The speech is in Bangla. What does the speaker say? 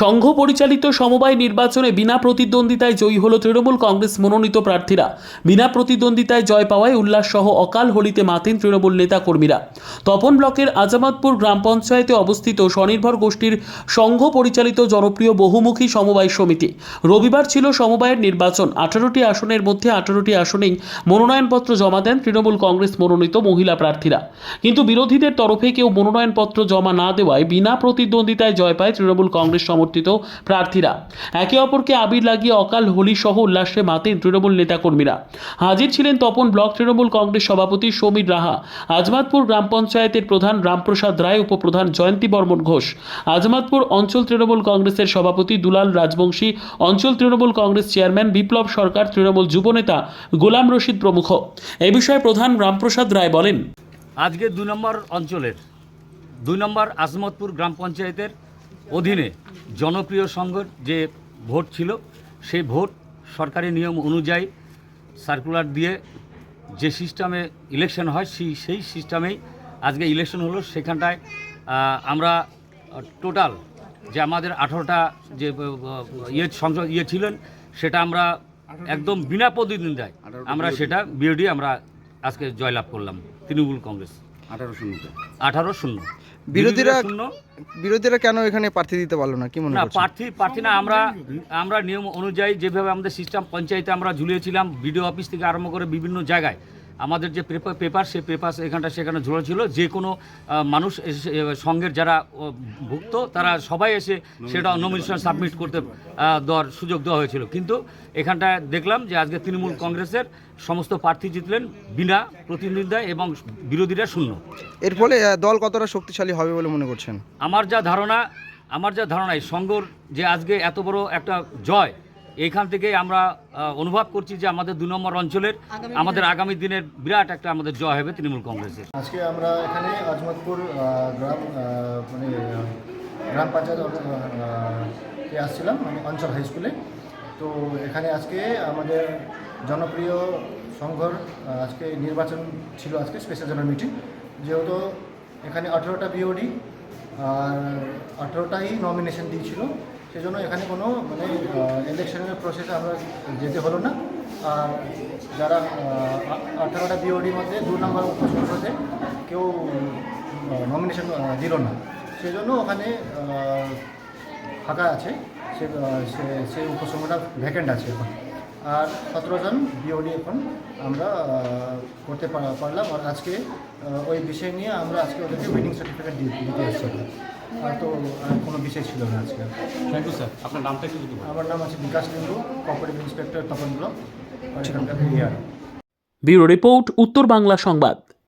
সংঘ পরিচালিত সমবায় নির্বাচনে বিনা প্রতিদ্বন্দ্বিতায় জয়ী হল তৃণমূল কংগ্রেস মনোনীত প্রার্থীরা। বিনা প্রতিদ্বন্দ্বিতায় জয় পাওয়ায় উল্লাস সহ অকাল হোলিতে মাতেন তৃণমূল নেতা কর্মীরা তপন ব্লকের আজামাতপুর গ্রাম পঞ্চায়েতে অবস্থিত স্বনির্ভর গোষ্ঠীর সংঘ পরিচালিত জনপ্রিয় বহুমুখী সমবায় সমিতি। রবিবার ছিল সমবায়ের নির্বাচন। আঠারোটি আসনের মধ্যে আঠারোটি আসনেই মনোনয়নপত্র জমা দেন তৃণমূল কংগ্রেস মনোনীত মহিলা প্রার্থীরা। কিন্তু বিরোধীদের তরফে কেউ মনোনয়নপত্র জমা না দেওয়ায় বিনা প্রতিদ্বন্দ্বিতায় জয় পায় তৃণমূল কংগ্রেস সমর্থিত প্রার্থীরা। একে অপরকে আবির লাগিয়ে অকাল হোলি সহ উল্লাসে মাতেন তৃণমূল নেতাকর্মীরা। হাজির ছিলেন তপন ব্লক তৃণমূল কংগ্রেস সভাপতি সমীর রাহা, আজমাতপুর গ্রাম পঞ্চায়েতের প্রধান রামপ্রসাদ রায়, উপপ্রধান জয়ন্তী বর্মন ঘোষ, আজমাতপুর অঞ্চল তৃণমূল কংগ্রেসের সভাপতি দুলাল রাজবংশী, অঞ্চল তৃণমূল কংগ্রেস চেয়ারম্যান বিপ্লব সরকার, তৃণমূল যুবনেতা গোলাম রশিদ প্রমুখ। এ বিষয়ে প্রধান রামপ্রসাদ রায় বলেন। আজকে দুই নম্বর অঞ্চলের দুই নম্বর আজমতপুর গ্রাম পঞ্চায়েতের অধীনে জনপ্রিয় সংঘর যে ভোট ছিল সেই ভোট সরকারি নিয়ম অনুযায়ী সার্কুলার দিয়ে যে সিস্টেমে ইলেকশন হয় সেই সেই সিস্টেমেই আজকে ইলেকশন হলো। সেখানটায় আমরা টোটাল যে আমাদের আঠারোটা যে ইয়ে সংসদ ইয়ে ছিলেন সেটা আমরা একদম বিনা প্রতিদিন প্রতিদ্বন্দ্বিতায় আমরা সেটা বিওডি আমরা আজকে জয়লাভ করলাম তৃণমূল কংগ্রেস। আঠারো শূন্য আঠারো শূন্য বিরোধীরা শূন্য। বিরোধীরা কেন এখানে প্রার্থী দিতে পারল না? কি মনে না প্রার্থী প্রার্থী না আমরা আমরা নিয়ম অনুযায়ী যেভাবে আমাদের সিস্টেম পঞ্চায়েতে আমরা ঝুলিয়েছিলাম বিডিও অফিস থেকে আরম্ভ করে বিভিন্ন জায়গায়। আমাদের যে পেপার পেপার সেই পেপার এখানটা সেখানে ঝুলে ছিল। যে কোনো মানুষ সঙ্গের যারা ভুক্ত তারা সবাই এসে সেটা নমিনেশন সাবমিট করতে দেওয়ার সুযোগ দেওয়া হয়েছিল। কিন্তু এখানটায় দেখলাম যে আজকে তৃণমূল কংগ্রেসের সমস্ত প্রার্থী জিতলেন বিনা প্রতিনিধিতা এবং বিরোধীরা শূন্য। এর ফলে দল কতটা শক্তিশালী হবে বলে মনে করছেন? আমার যা ধারণা আমার যা ধারণা এই সংঘর যে আজকে এত বড় একটা জয় এইখান থেকে আমরা অনুভব করছি যে আমাদের দু নম্বর অঞ্চলের আমাদের আগামী দিনের বিরাট একটা আমাদের জয় হবে তৃণমূল কংগ্রেসের। আজকে আমরা এখানে আজমতপুর গ্রাম মানে গ্রাম পঞ্চায়েত আসছিলাম মানে অঞ্চল হাই স্কুলে। তো এখানে আজকে আমাদের জনপ্রিয় সংঘর আজকে নির্বাচন ছিল আজকে স্পেশাল জেনারেল মিটিং যেহেতু এখানে আঠেরোটা বিওডি আর আঠেরোটাই নমিনেশন দিয়েছিল। সেজন্য এখানে কোনো মানে ইলেকশনের প্রসেসে আমরা যেতে হলো না। আর যারা আঠারোটা বিওডির মধ্যে দু নম্বর উপসংসদে কেউ নমিনেশন দিল না। সেজন্য ওখানে ফাঁকা আছে। সে সেই উপসংখ্যাটা ভ্যাকেন্ট আছে এখন। আর সতেরো জন বিওডি এখন আমরা করতে পারলাম। আর আজকে ওই বিষয় নিয়ে আমরা আজকে ওদেরকে উইনিং সার্টিফিকেট দিতে এসেছি। আর তো কোনো বিষয় ছিল না আজকে। থ্যাংক ইউ স্যার আপনার নামটা একটু যদি আমার নাম আছে বিকাশ কেন্দ্র কোঅপারেটিভ ইন্সপেক্টর তপন ব্লক এখানকার ব্যুরো রিপোর্ট উত্তর বাংলা সংবাদ।